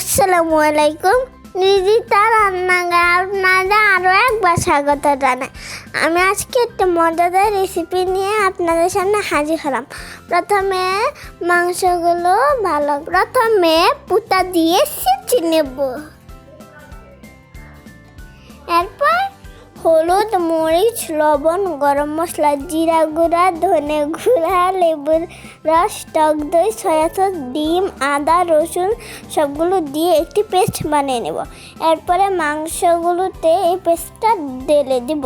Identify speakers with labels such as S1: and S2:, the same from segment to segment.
S1: আসসালামু আলাইকুম। নিজিতা রান্নাঘর আপনাদের আরও একবার স্বাগত জানাই। আমি আজকে একটা মজাদার রেসিপি নিয়ে আপনাদের সামনে হাজির হলাম। প্রথমে মাংসগুলো ভালো প্রথমে পুতা দিয়ে সিচি নেব। হলুদ, মরিচ, লবণ, গরম মশলা, জিরা গুঁড়া, ধনে গুঁড়া, লেবুর রস, টক দই, সয়া সস, ডিম, আদা, রসুন, সবগুলো দিয়ে একটি পেস্ট বানিয়ে নেব। এরপরে মাংসগুলোতে এই পেস্টটা ঢেলে দিব।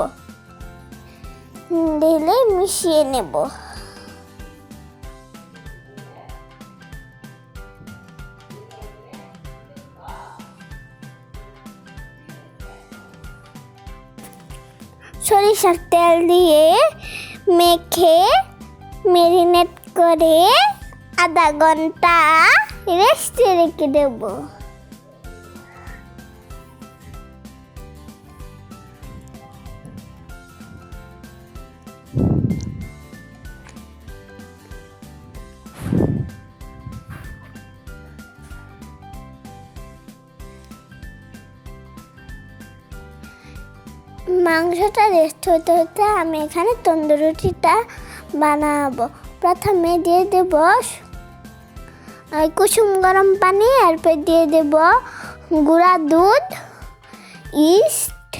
S1: ঢেলে মিশিয়ে নেব। সরিষার তেল দিয়ে মেখে মেরিনেট করে আধা ঘণ্টা রেস্টে রেখে দেব। মাংসটা রেস্ট হতে হতে আমি এখানে তন্দুরুটিটা বানাবো। প্রথমে দিয়ে দেব কুসুম গরম পানি, এরপর দিয়ে দেব গুঁড়া দুধ ইস্ট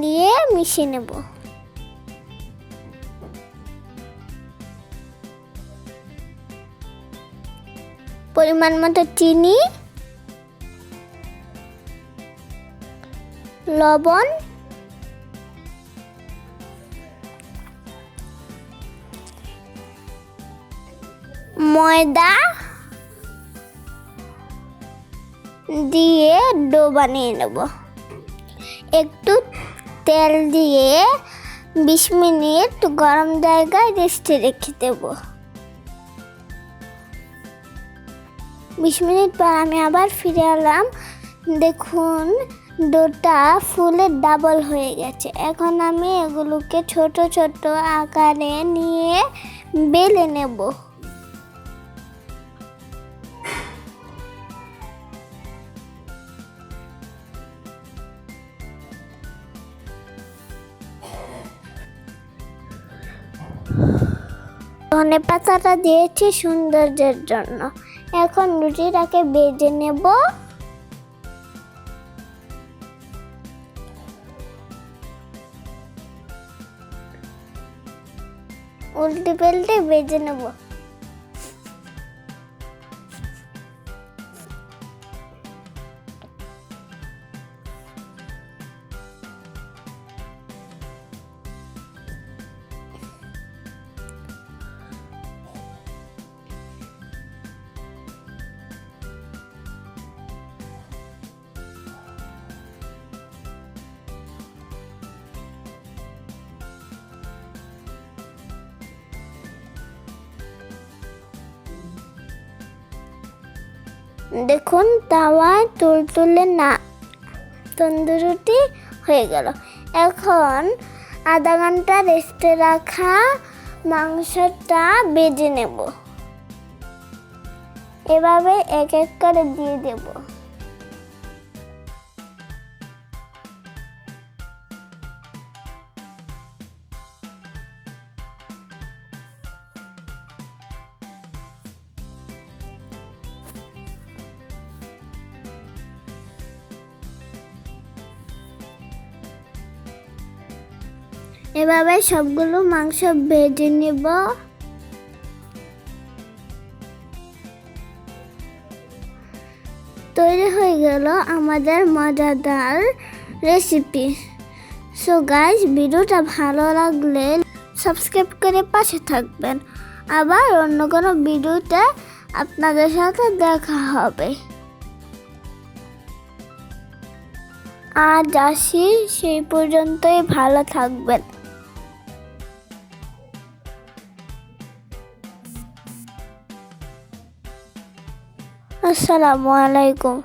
S1: দিয়ে মিশিয়ে নেব। পরিমাণ মতো চিনি, লবণ, ময়দা দিয়ে ডো বানিয়ে নেব। একটু তেল দিয়ে বিশ মিনিট গরম জায়গায় রেস্টে রেখে দেবো। বিশ মিনিট পর আমি আবার ফিরে এলাম। দেখুন ডোটা ফুলে ডাবল হয়ে গেছে। এখন আমি এগুলোকে ছোট ছোট আকারে নিয়ে বেলে নেব। ধনে পাতাটা দিয়েছি সৌন্দর্যের জন্য। এখন রুটিটাকে বেজে নেব। উল্টে পাল্টে বেজে নেব। দেখুন, তাওয়ায় তুলতুলে না, তন্দুরুটি হয়ে গেল। এখন আধা ঘণ্টা রেস্টে রাখা মাংসটা বেজে নেব। এভাবে এক এক করে দিয়ে দেব। এভাবে সবগুলো মাংস ভেজে নেব। তৈরি হয়ে গেল আমাদের মজাদার রেসিপি সো গাইস ভিডিওটা ভালো লাগলে সাবস্ক্রাইব করে পাশে থাকবেন। আবার অন্য কোনো ভিডিওতে আপনাদের সাথে দেখা হবে। আজ আসি, সেই পর্যন্তই ভালো থাকবেন। আসসালামু আলাইকুম।